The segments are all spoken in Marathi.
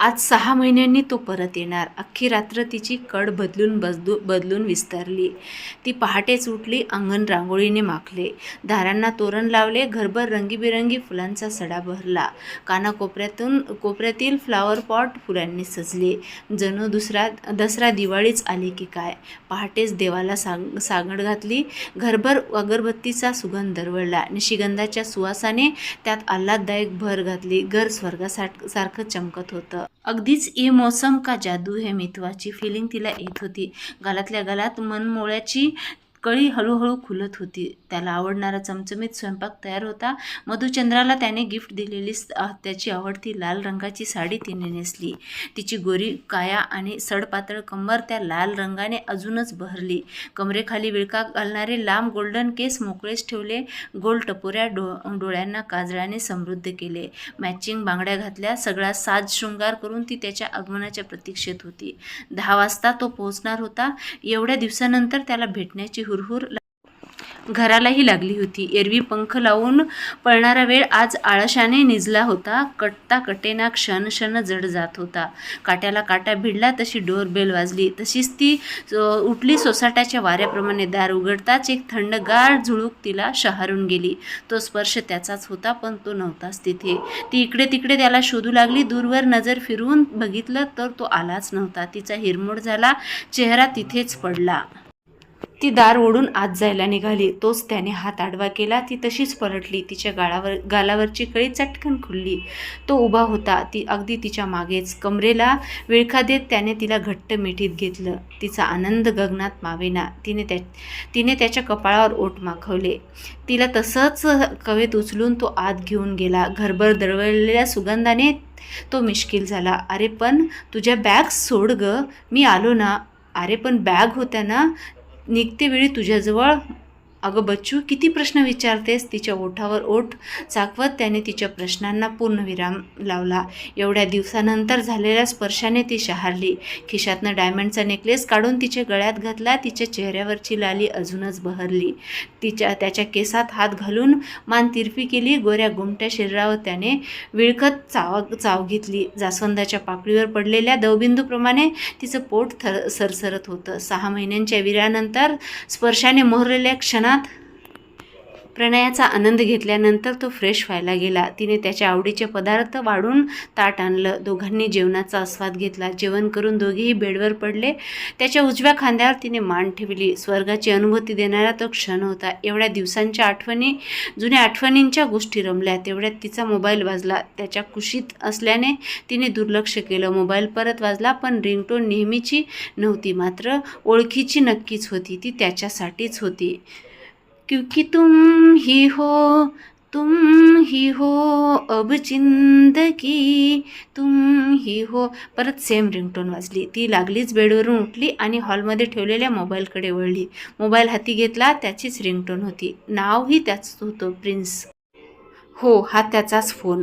आज सहा महिन्यांनी तो परत येणार. अख्खी रात्र तिची कड बदलून बदलू बदलून विस्तारली. ती पहाटेच उठली अंगण रांगोळीने माखले. दारांना तोरण लावले घरभर रंगीबेरंगी फुलांचा सडा भरला. कानाकोपऱ्यातून कोपऱ्यातील फ्लॉवर पॉट फुलांनी सजले. जणू दुसरा दसरा दिवाळीच आली की काय? पहाटेच देवाला साग सागड घातली. घरभर अगरबत्तीचा सुगंध दरवळला. निशिगंधाच्या सुवासाने त्यात आल्हाददायक भर घातली. घर स्वर्गासार सारखं चमकत होतं. अगदीच ये मौसम का जादू हे मितवाची? फिलिंग तिला येत होती. गालातल्या गालात मनमोळ्याची कळी हळूहळू खुलत होती. त्याला आवडणारा चमचमीत स्वयंपाक तयार होता. मधुचंद्राला त्याने गिफ्ट दिलेली त्याची आवडती लाल रंगाची साडी तिने नेसली. तिची गोरी काया आणि सडपातळ कंबर त्या लाल रंगाने अजूनच बहरली. कमरेखाली विळका घालणारे लांब गोल्डन केस मोकळेच ठेवले. गोल टपोऱ्या डो डोळ्यांना काजळाने समृद्ध केले. मॅचिंग बांगड्या घातल्या. सगळा साज शृंगार करून ती त्याच्या आगमनाच्या प्रतीक्षेत होती. दहा वाजता तो पोहोचणार होता. एवढ्या दिवसानंतर त्याला भेटण्याची हुरहुर घरालाही लागली होती. एरवी पंख लावून पळणारा वेळ आज आळशाने निजला होता. कटता कटेना क्षण क्षण जड जात होता. काट्याला काटा भिडला तशी डोरबेल वाजली. तशीच ती उठली सोसाट्याच्या वाऱ्याप्रमाणे. दार उघडताच एक थंडगार झुळूक तिला शहारून गेली. तो स्पर्श त्याचाच होता पण तो नव्हताच तिथे. ती इकडे तिकडे त्याला शोधू लागली. दूरवर नजर फिरवून बघितलं तर तो आलाच नव्हता. तिचा हिरमोड झाला. चेहरा तिथेच पडला. ती दार ओढून आत जायला निघाली. तोच त्याने हात आडवा केला. ती तशीच पलटली. तिच्या गाळावर गालावरची कळी चटकन खुलली. तो उभा होता. ती अगदी तिच्या मागेच. कमरेला विळखा देत त्याने तिला घट्ट मिठीत घेतलं. तिचा आनंद गगनात मावेना. तिने त्या तिने त्याच्या कपाळावर ओट माखवले. तिला तसंच कवेत उचलून तो आत घेऊन गेला. घरभर दळवळलेल्या सुगंधाने तो मिश्किल झाला. अरे पण तुझ्या बॅग सोड ग. मी आलो ना. अरे पण बॅग होत्या ना. निघते वेळी तुझ्याजवळ अगं बच्चू किती प्रश्न विचारतेस? तिच्या ओठावर ओठ चाकवत त्याने तिच्या प्रश्नांना पूर्णविराम लावला. एवढ्या दिवसानंतर झालेल्या स्पर्शाने ती शहारली. खिशातनं डायमंडचा नेकलेस काढून तिच्या गळ्यात घातला तिच्या चेहऱ्यावरची लाली अजूनच बहरली. तिच्या त्याच्या केसात हात घालून मान तिरपी केली गोऱ्या गुमट्या शरीरावर त्याने विळखत चाव चाव घेतली. जास्वंदाच्या पाकळीवर पडलेल्या दवबिंदूप्रमाणे तिचं पोट थर सरसरत होतं. सहा महिन्यांच्या विरानंतर स्पर्शाने मोहरलेल्या क्षणात प्रणयाचा आनंद घेतल्यानंतर तो फ्रेश व्हायला गेला. तिने त्याच्या आवडीचे पदार्थ वाढून ताट आणलं. दोघांनी जेवणाचा आस्वाद घेतला. जेवण करून दोघेही बेडवर पडले. त्याच्या उजव्या खांद्यावर तिने मान ठेवली. स्वर्गाची अनुभूती देणारा तो क्षण होता. एवढ्या दिवसांच्या आठवणी जुन्या आठवणींच्या गोष्टी रमल्या. तेवढ्यात तिचा मोबाईल वाजला. त्याच्या कुशीत असल्याने तिने दुर्लक्ष केलं. मोबाईल परत वाजला पण रिंगटोन नेहमीची नव्हती. मात्र ओळखीची नक्कीच होती. ती त्याच्यासाठीच होती. क्योंकि तुम ही हो तुम ही हो अब जिंदगी तुम ही हो. परत सेम रिंगटोन वाजली. ती लागलीच बेडवरून उठली आणि हॉलमध्ये ठेवलेल्या मोबाईलकडे वळली. मोबाईल हाती घेतला त्याचीच रिंगटोन होती. नावही त्याच होतं प्रिन्स हो हा त्याचाच फोन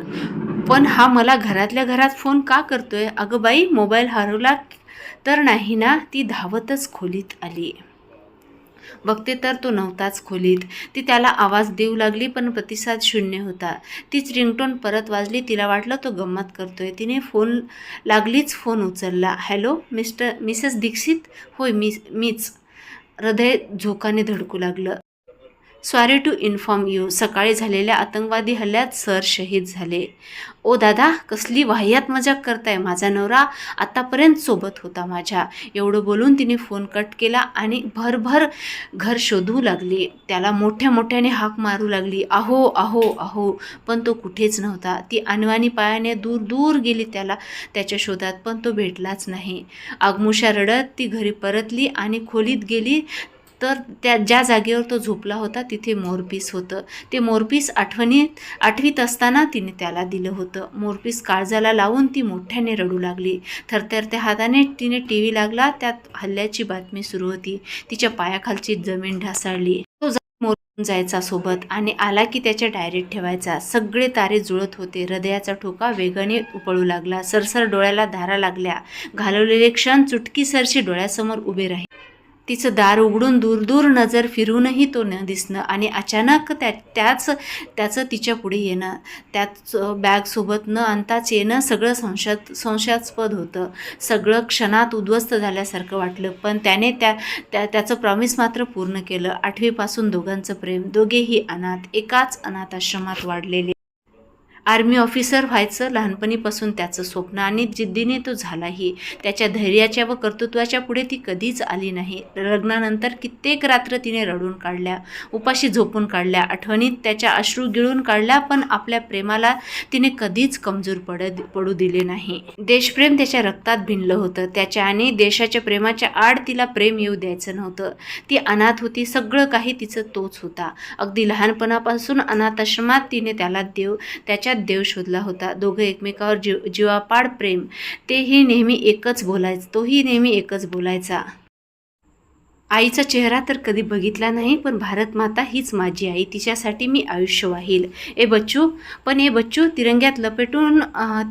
पण हा मला घरातल्या घरात फोन का करतोय? अगं बाई मोबाईल हरवला तर नाही ना? ती धावतच खोलीत आली. बघते तर तो नव्हताच खोलीत. ती त्याला आवाज देऊ लागली पण प्रतिसाद शून्य होता. तीच रिंगटोन परत वाजली तिला वाटलं तो गंमत करतोय. तिने फोन लागलीच फोन उचलला. Hello mister Mrs Dixit? होय मी मीच. हृदय झोकाने धडकू लागलं. Sorry to inform you. सकाळी झालेल्या आतंकवादी हल्ल्यात सर शहीद झाले. ओ दादा कसली वाह्यात मजाक करताय? माझा नवरा आतापर्यंत सोबत होता माझ्या. एवढं बोलून तिने फोन कट केला आणि भरभर घर शोधू लागली. त्याला मोठ्या मोठ्याने हाक मारू लागली. आहो आहो आहो पण तो कुठेच नव्हता. ती अनवाणी पायाने दूर दूर गेली त्याला त्याच्या शोधात. पण तो भेटलाच नाही. आगमुशा रडत ती घरी परतली आणि खोलीत गेली. तर त्या ज्या जागेवर तो झोपला होता तिथे मोरपीस होतं. ते मोरपीस आठवणीत आठवीत असताना तिने त्याला दिलं होतं. मोरपीस काळजाला लावून ती मोठ्याने रडू लागली. थरथरत्या हाताने तिने टी व्ही लागला त्यात हल्ल्याची बातमी सुरू होती. तिच्या पायाखालची जमीन ढासाळली. तो मोरून जायचा सोबत आणि आला की त्याच्या डायरीत ठेवायचा. सगळे तारे जुळत होते. हृदयाचा ठोका वेगाने उपळू लागला. सरसर डोळ्याला धारा लागल्या. घालवलेले क्षण चुटकीसरशी डोळ्यासमोर उभे राहिले. तिचं दार उघडून दूर दूर नजर फिरूनही तो न दिसणं आणि अचानक त्या त्याच त्याचं तिच्या पुढे येणं त्याच बॅगसोबत न आणताच येणं सगळं संशयात संशयास्पद होतं. सगळं क्षणात उद्ध्वस्त झाल्यासारखं वाटलं पण त्याने त्या त्या त्याचं प्रॉमिस मात्र पूर्ण केलं. आठवीपासून दोघांचं प्रेम दोघेही अनाथ एकाच अनाथ आश्रमात वाढलेले. आर्मी ऑफिसर व्हायचं लहानपणीपासून त्याचं स्वप्न आणि जिद्दीने तो झालाही. त्याच्या धैर्याच्या व कर्तृत्वाच्या पुढे ती कधीच आली नाही. लग्नानंतर कित्येक रात्र तिने रडून काढल्या उपाशी झोपून काढल्या आठवणीत त्याच्या अश्रू गिळून काढल्या पण आपल्या प्रेमाला तिने कधीच कमजोर पड पडू दिले नाही. देशप्रेम त्याच्या रक्तात भिनलं होतं. त्याच्या आणि देशाच्या प्रेमाच्या आड तिला प्रेम येऊ द्यायचं नव्हतं. ती अनाथ होती सगळं काही तिचं तोच होता. अगदी लहानपणापासून अनाथाश्रमात तिने त्याला देव त्याच्यात देव शोधला होता. दोघं एकमेकावर जीव जीवापाड प्रेम. तेही नेहमी एकच बोलायचं तोही नेहमी एकच बोलायचा. आईचा चेहरा तर कधी बघितला नाही पण भारत माता हीच माझी आई. तिच्यासाठी मी आयुष्य वाहील. ए बच्चू पण ए बच्चू तिरंग्यात लपेटून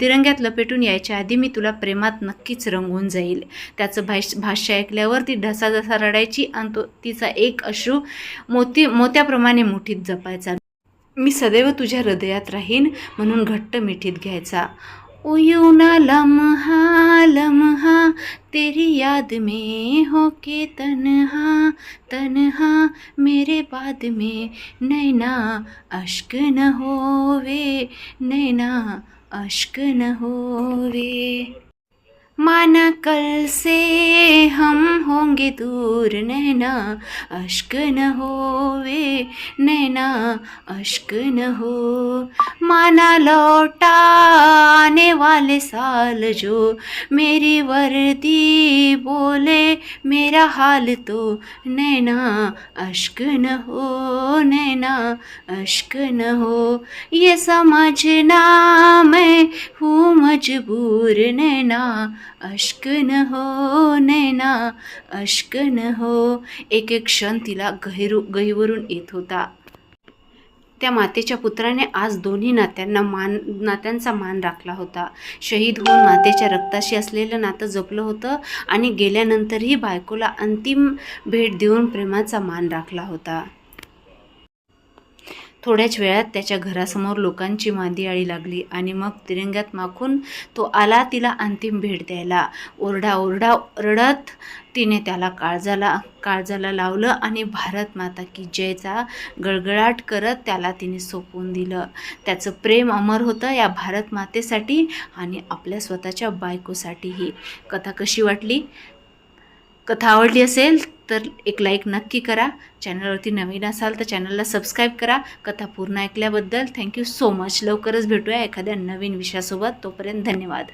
तिरंग्यात लपेटून यायच्या आधी मी तुला प्रेमात नक्कीच रंगून जाईल. त्याचं भाष भाष्य ऐकल्यावर ती ढसा रडायची आणि तो तिचा एक अश्रू मोती मोत्याप्रमाणे मुठीत जपायचा. मी सदैव तुझ्या हृदयात राहीन म्हणून घट्ट मिठीत घ्यायचा. ओ ना लम्हा लम्हा तेरी याद में हो के तन्हा तन्हा मेरे बाद में नैना अश्क न होवे नैना अश्क न होवे। माना कल से हम होंगे दूर नैना अश्क न होवे नैना अश्क न हो। माना लौटा आने वाले साल जो मेरी वर्दी बोले मेरा हाल तो नैना अश्क न हो नैना अश्क न हो। ये समझना मैं हूँ मजबूर नैना अश्कन हो नैना अश्कन हो. एक एक क्षण तिला गहिरू गहीवरून येत होता. त्या मातेच्या पुत्राने आज दोन्ही नात्यांना मान नात्यांचा मान राखला होता. शहीद होऊन मातेच्या रक्ताशी असलेलं नातं जपलं होतं आणि गेल्यानंतरही बायकोला अंतिम भेट देऊन प्रेमाचा मान राखला होता. थोड्याच वेळात त्याच्या घरासमोर लोकांची मांदियाळी लागली आणि मग तिरंग्यात माखून तो आला तिला अंतिम भेट द्यायला. ओरडा ओरडा रडत तिने त्याला काळजाला काळजाला लावलं आणि भारत माता की जयचा गळगळाट करत त्याला तिने सोपवून दिलं. त्याचं प्रेम अमर होतं या भारत मातेसाठी आणि आपल्या स्वतःच्या बायकोसाठीही. कथा कशी वाटली? कथा आवडली असेल तर एक लाईक नक्की करा. चॅनलवरती नवीन असाल तर चॅनलला सबस्क्राईब करा. कथा पूर्ण ऐकल्याबद्दल थँक्यू सो मच लवकरच भेटूया एखाद्या नवीन विषयासोबत. तोपर्यंत धन्यवाद.